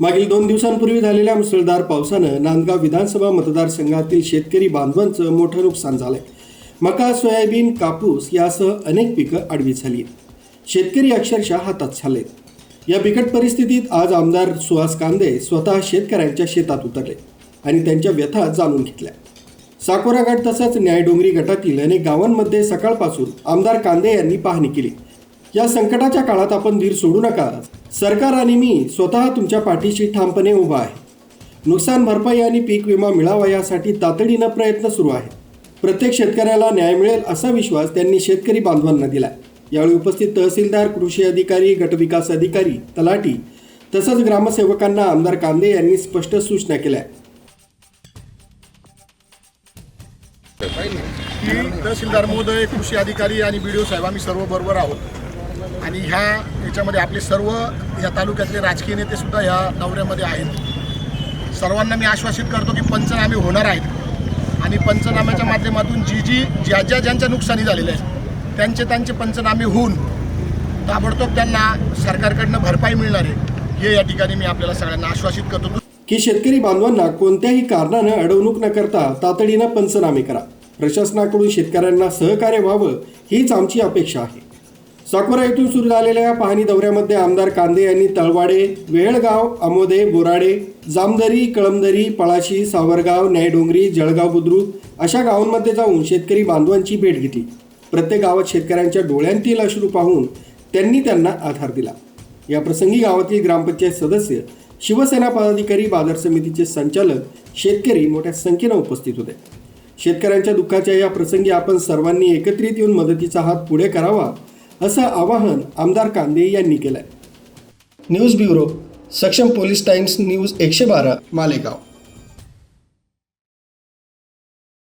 मागील दोन दिवसांपूर्वी झालेल्या मुसळधार पावसानं नांदगाव विधानसभा मतदारसंघातील शेतकरी बांधवांचं मोठं नुकसान झालंय. मका सोयाबीन कापूस यासह अनेक पिकं आडवी झाली शेतकरी अक्षरशः हातात झालेत. या बिकट परिस्थितीत आज आमदार सुहास कांदे स्वतः शेतकऱ्यांच्या शेतात उतरले आणि त्यांच्या व्यथा जाणून घेतल्या. साकोरा गट तसंच न्यायडोंगरी गटातील अनेक गावांमध्ये सकाळपासून आमदार कांदे यांनी पाहणी केली. या संकटाच्या काळात आपण धीर सोडू नका. सरकार आणि मी स्वतः तुमच्या पाठीशी ठामपणे उभा आहे. नुकसान भरपाई आणि पीक विमा मिळावा यासाठी तातडीनं प्रयत्न सुरू आहे प्रत्येक शेतकऱ्याला न्याय मिळेल असा विश्वास त्यांनी शेतकरी बांधवांना दिला यावेळी उपस्थित तहसीलदार कृषी अधिकारी गटविकास अधिकारी तलाठी तसंच ग्रामसेवकांना आमदार कांदे यांनी स्पष्ट सूचना केल्या. की तहसीलदार महोदय कृषी अधिकारी आणि बी डी ओ साहेब आम्ही सर्व बरोबर आहोत. आणि ह्या याच्यामध्ये आपले सर्व या तालुक्यातले राजकीय नेतेसुद्धा ह्या दौऱ्यामध्ये आहेत. सर्वांना मी आश्वासित करतो की पंचनामे होणार आहेत. आणि पंचनाम्याच्या माध्यमातून जी जी ज्या ज्या ज्यांच्या नुकसानी झालेल्या आहेत त्यांचे त्यांचे पंचनामे होऊन ताबडतोब त्यांना सरकारकडनं भरपाई मिळणार आहे हे या ठिकाणी मी आपल्याला सगळ्यांना आश्वासित करतो. की शेतकरी बांधवांना कोणत्याही कारणानं अडवणूक न करता तातडीनं पंचनामे करा. प्रशासनाकडून शेतकऱ्यांना सहकार्य व्हावं हीच आमची अपेक्षा आहे. साकोरा येथून सुरू झालेल्या या पाहणी दौऱ्यामध्ये आमदार कांदे यांनी तळवाडे वेळगाव आमोदे बोराडे जामदरी कळमदरी पळाशी सावरगाव न्यायडोंगरी जळगाव बुद्रुक अशा गावांमध्ये जाऊन शेतकरी बांधवांची भेट घेतली. प्रत्येक गावात शेतकऱ्यांच्या डोळ्यांतील अश्रू पाहून त्यांनी त्यांना आधार दिला. या प्रसंगी गावातील ग्रामपंचायत सदस्य शिवसेना पदाधिकारी बाजार समितीचे संचालक शेतकरी मोठ्या संख्येनं उपस्थित होते. शेतकऱ्यांच्या दुःखाच्या या प्रसंगी आपण सर्वांनी एकत्रित येऊन मदतीचा हात पुढे करावा असं आवाहन आमदार कांदे यांनी केलंय. News bureau Saksham police times news एकशे बारा मालेगाव.